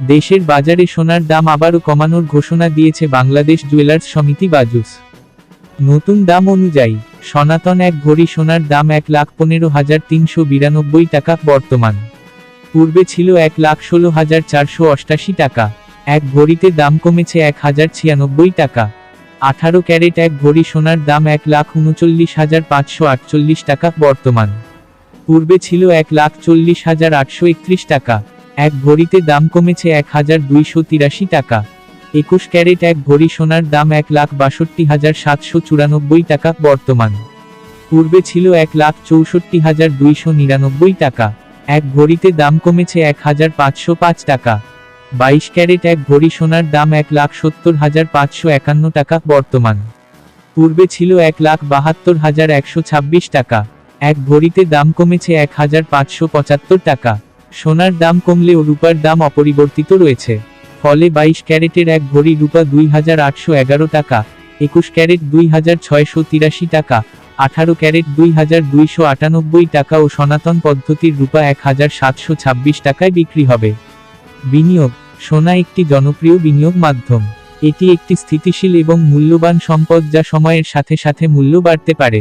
দেশের বাজারে সোনার দাম আবারও কমানোর ঘোষণা দিয়েছে বাংলাদেশ জুয়েলার্স সমিতি বাজুস। নতুন দাম অনুযায়ী, সনাতন এক ভরি সোনার দাম এক লাখ পনেরো হাজার তিনশো বিরানব্বই টাকা বর্তমান। পূর্বে ছিল এক লাখ ষোলো হাজার চারশো অষ্টাশি টাকা, এক ভরিতে দাম কমেছে এক হাজার ছিয়ানব্বই টাকা। আঠারো ক্যারেট এক ভরি সোনার দাম এক লাখ উনচল্লিশ হাজার পাঁচশো আটচল্লিশ টাকা বর্তমান। পূর্বে ছিল এক লাখ চল্লিশ হাজার আটশো একত্রিশ টাকা এক ভরিতে দাম কমেছে এক হাজার দুইশো তিরাশি টাকা। একুশ ক্যারেট এক ভরি সোনার দাম এক লাখ বাষট্টি হাজার সাতশো চুরানব্বই টাকা বর্তমান। পূর্বে ছিল এক লাখ চৌষট্টি হাজার দুইশো নিরানব্বই টাকা। এক ভরিতে দাম কমেছে এক হাজার পাঁচশো পাঁচ টাকা। বাইশ ক্যারেট এক ভরি সোনার দাম এক লাখ সত্তর হাজার পাঁচশো একান্ন টাকা বর্তমান। পূর্বে ছিল এক লাখ বাহাত্তর হাজার একশো ছাব্বিশ টাকা। এক ভরিতে দাম কমেছে এক হাজার পাঁচশো পঁচাত্তর টাকা। সোনার দাম কমলেও রূপার দাম অপরিবর্তিত রয়েছে। ফলে বাইশ ক্যারেটের এক ভরি রূপা দুই হাজার আটশো এগারো টাকা, একুশ ক্যারেট দুই হাজার ছয়শো তিরাশি টাকা, আঠারো ক্যারেট দুই হাজার দুইশো আটানব্বই টাকা ও সনাতন পদ্ধতির রূপা এক হাজার সাতশো ছাব্বিশ টাকায় বিক্রি হবে। বিনিয়োগ, সোনা একটি জনপ্রিয় বিনিয়োগ মাধ্যম। এটি একটি স্থিতিশীল এবং মূল্যবান সম্পদ যা সময়ের সাথে সাথে মূল্য বাড়তে পারে।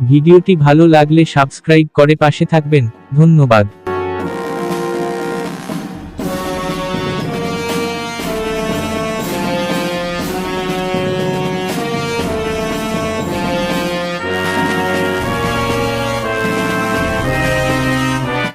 ভিডিওটি ভালো লাগলে সাবস্ক্রাইব করে পাশে থাকবেন, ধন্যবাদ।